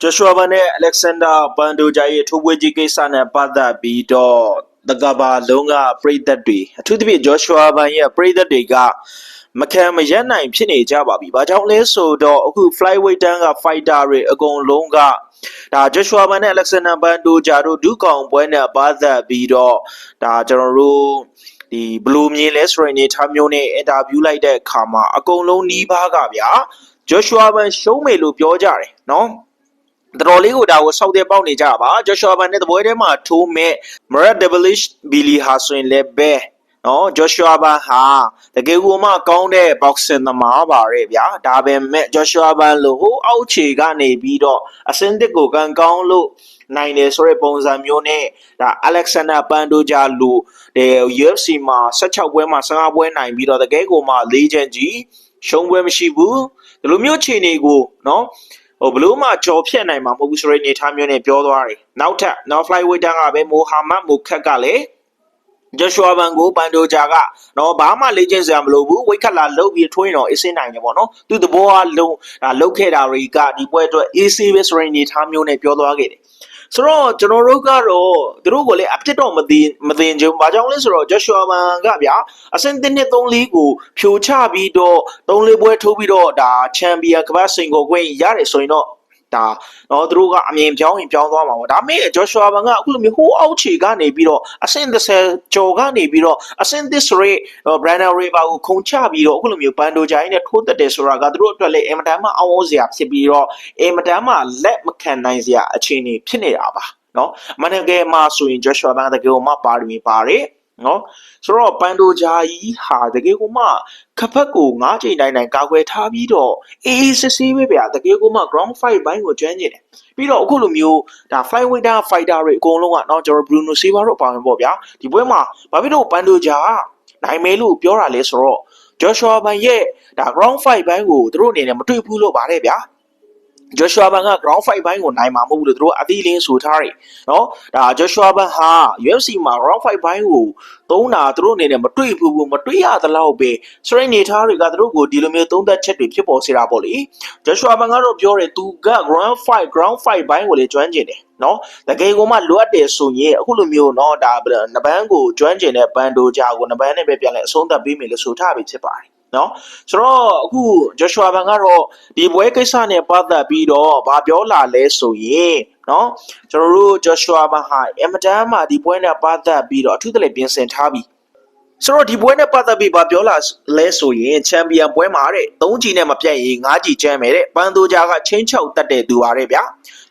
ဂျောရှွာဘန်နဲ့အလက်ဆန်ဒါဘန်ဒိုဂျာရဲ့ထိုးပွဲကြီးကိစ္စနဲ့ပတ်သက်ပြီးတော့တကဘာလုံးကပြည်သက်တွေအထူးသဖြင့်ဂျောရှွာဘန်ရဲ့ပြည်သက်တွေကမခံမရက်နိုင်ဖြစ်နေကြပါပြီ။ဘာကြောင့်လဲဆိုတော့အခု flyweight တန်းက fighter တွေအကုန်လုံးကဒါဂျောရှွာဘန်နဲ့အလက်ဆန်ဒါဘန်ဒိုဂျာတို့ဒုကောင်ပွဲနဲ့ပတ်သက်ပြီးတော့ဒါကျွန်တော်တို့ဒီဘလူးမြင်လဲဆိုရင်နေထားမျိုးနဲ့အင်တာဗျူးလိုက်တဲ့အခါမှာအကုန်လုံးနီးပါးကဗျာဂျောရှွာဘန်ရှုံးမယ်လို့ပြောကြတယ်နော် တော်တော်လေးကိုဒါကိုစောက်တဲ့ပေါက်နေကြပါဂျောရှွာဘန်နဲ့တပွဲထဲမှာထိုးမဲ့မရက်ဒဗလစ်ဘီလီဟာဆိုရင်လည်းပဲနော်ဂျောရှွာဘန်ဟာတကယ်ကိုမှကောင်းတဲ့ boxing သမားပါရဲ့ဗျာဒါပေမဲ့ဂျောရှွာဘန်လို့ဟိုအောက်ခြေကနေပြီးတော့အစင်းတစ်ကိုကန်ကောင်းလို့နိုင်တယ်ဆိုတဲ့ပုံစံမျိုးနဲ့ဒါအလက်ဆန်ဒါပန်ဒိုဂျာလူတဲ့ UFC မှာ16ပွဲမှာ15ပွဲနိုင်ပြီးတော့တကယ်ကိုမှလေးချင်ကြီးရှုံးပွဲမရှိဘူးဒီလိုမျိုးခြေနေကိုနော် ဟိုဘလို့မှကြော်ဖြတ်နိုင်မှာမဟုတ်ဘူးဆိုတဲ့အနေထားမျိုးနဲ့ပြောသွားတယ်နောက်ထပ်နောက် flyweight တန်းကပဲမိုဟာမက်မိုခက်ကလည်းဂျောရှွာဘန်ကိုပန်ဒိုဂျာကနော်ဘာမှလေ့ကျင့်စရာမလိုဘူးဝိတ်ခက်လာလုတ်ပြီးထွင်းတော့အေးစင်းနိုင်တယ်ပေါ့နော်သူ့သဘောကလုံဒါလုတ်ခဲ့တာတွေကဒီပွဲအတွက်အေးဆေးပဲဆိုတဲ့အနေထားမျိုးနဲ့ပြောသွားခဲ့တယ် ဆိုတော့ကျွန်တော်တို့ကတော့သူတို့ကိုလည်းအပြစ်တော့မသိမသိချင်ဘူး။ဘာကြောင့်လဲဆိုတော့ Joshua Man ကဗျာအဆင့်တစ်နှစ်3လေးကိုဖြိုချပြီးတော့3လေးပွဲထိုးပြီးတော့ဒါချန်ပီယံကမ္ဘာ့စင်ကိုခွင့်ရတယ်ဆိုရင်တော့ ဒါတော့သူတို့ကအမြင်ပြောင်းရင်ပြောင်းသွားမှာပေါ့ဒါပေမဲ့ Joshua Man ကအခုလိုမျိုးဟိုးအောက်ခြေကနေပြီးတော့အဆင့်30ကျော်ကနေပြီးတော့အဆင့်သစ်ဆိုရဲ Brandon River ကိုခုံချပြီးတော့အခုလိုမျိုးဘန်ဒိုဂျိုင်းနဲ့ထိုးတက်တယ်ဆိုတာကသူတို့အတွက်လည်းအင်မတန်မှအောင်းအောင်းစရာဖြစ်ပြီးတော့အင်မတန်မှလက်မခံနိုင်စရာအခြေအနေဖြစ်နေတာပါနော်အမန်တကယ်မှာဆိုရင် Joshua Man တကယ်ကိုမှပါရမီပါတယ် နော်ဆိုတော့ပန်ဒိုဂျာကြီးဟာတကယ်ကိုမှခဖက်ကို၅ချိန်တိုင်းတိုင်းကာကွယ်ထားပြီးတော့အေးအေးဆေးဆေးပဲဗျာတကယ်ကိုမှ ground fight ဘိုင်းကိုကျွမ်းကျင်တယ်ပြီးတော့အခုလိုမျိုးဒါ flyweight fighter တွေအကုန်လုံးကနော်ကျွန်တော် Bruno Silva တို့အပါဝင်ပေါ့ဗျာဒီပွဲမှာဘာဖြစ်လို့ပန်ဒိုဂျာကနိုင်မယ်လို့ပြောတာလဲဆိုတော့ Joshua Ban ရဲ့ဒါ ground fight ဘိုင်းကိုသူတို့အနေနဲ့မတွေ့ဘူးလို့ပါတယ်ဗျာ Joshua Ban က ground fight ဘိုင်းကိုနိုင်မှာမဟုတ်ဘူးလို့သူတို့အသီးလင်းဆိုထားတယ်နော်ဒါ Joshua Ban ဟာ UFC မှာ ground fight ဘိုင်းကိုသုံးတာသူတို့အနေနဲ့မတွေ့ဘူးဘူးမတွေ့ရသလောက်ပဲ strength နေထားတွေကသူတို့ကိုဒီလိုမျိုးသုံးသက်ချက်တွေဖြစ်ပေါ်စေတာပေါ့လေ Joshua Ban ကတော့ပြောတယ်သူက ground fight ground fight ဘိုင်းကိုလည်းကျွမ်းကျင်တယ်နော်တကယ်ကိုမှလိုအပ်တယ်ဆိုရင်အခုလိုမျိုးနော်ဒါနဘန်းကိုကျွမ်းကျင်တဲ့ဘန်ဒိုဂျာကိုနဘန်းနဲ့ပဲပြန်လဲအဆုံးသတ်ပေးမယ်လို့ဆိုထားပြီးဖြစ်ပါတယ် နော်ဆိုတော့အခု Joshua Ban ကတော့ဒီပွဲကိစ္စနဲ့ပတ်သက်ပြီးတော့ဗာပြောလာလဲဆိုရင်နော်ကျွန်တော်တို့ Joshua Ban ဟာအမတန်မှဒီပွဲနဲ့ပတ်သက်ပြီးတော့အထူးတလဲပြင်ဆင်ထားပြီးဆိုတော့ဒီပွဲနဲ့ပတ်သက်ပြီးဗာပြောလာလဲဆိုရင်ချန်ပီယံပွဲမှာတဲ့3ကြီးနဲ့မပြတ်ရင်5ကြီးကျမ်းမယ်တဲ့ပန်တိုဂျာကချင်းချောက်တက်တဲ့သူပါတဲ့ဗျာ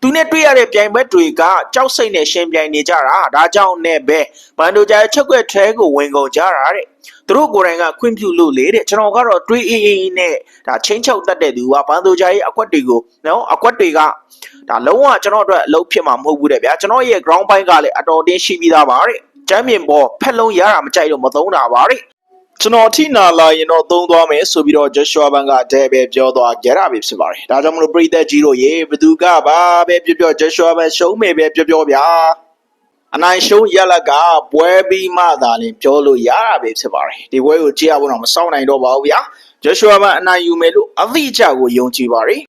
သူနဲ့တွေ့ရတဲ့ပြိုင်ဘက်တွေကကြောက်စိတ်နဲ့ရှင်ပြိုင်နေကြတာဒါကြောင့်နဲ့ပဲပန်တိုဂျာရဲ့ချက်ွက်ထဲကိုဝင်ကုန်ကြတာတဲ့ သူတို့ကိုယ်တိုင်ကခွင့်ပြုလို့လေတဲ့ကျွန်တော်ကတော့တွေးအေးအေးနဲ့ဒါချင်းချောက်တက်တဲ့သူကပန်တိုဂျာရဲ့အကွက်တွေကိုနော်အကွက်တွေကဒါလုံးဝကျွန်တော်အတွက်အလုပ်ဖြစ်မှာမဟုတ်ဘူးတဲ့ဗျာကျွန်တော်ရဲ့ ground ဘိုင်းကလည်းအတော်တင်းရှိပြီးသားပါတဲ့ချမ်းပြင်ပေါ်ဖက်လုံးရတာမကြိုက်လို့မသုံးတာပါတဲ့ကျွန်တော်ထိနာလာရင်တော့သုံးသွားမယ်ဆိုပြီးတော့ Joshua Ban ကတဲပဲပြောသွားကြရပြီဖြစ်ပါတယ်။ဒါကြောင့်မလို့ပရိသတ်ကြီးတို့ရေဘသူကပါပဲပြောပြော Joshua Ban ရှုံးမယ်ပဲပြောပြောဗျာ။ အနိုင်ရှုံးရလကပွဲပြီးမှသာလင်ပြောလို့ရတာပဲဖြစ်ပါတယ်။ဒီပွဲကိုကြည့်ရဖို့တော့မစောင့်နိုင်တော့ပါဘူးဗျာ။ Joshua Ban အနိုင်ယူမယ်လို့အသည့်အကျကိုယုံကြည်ပါတယ်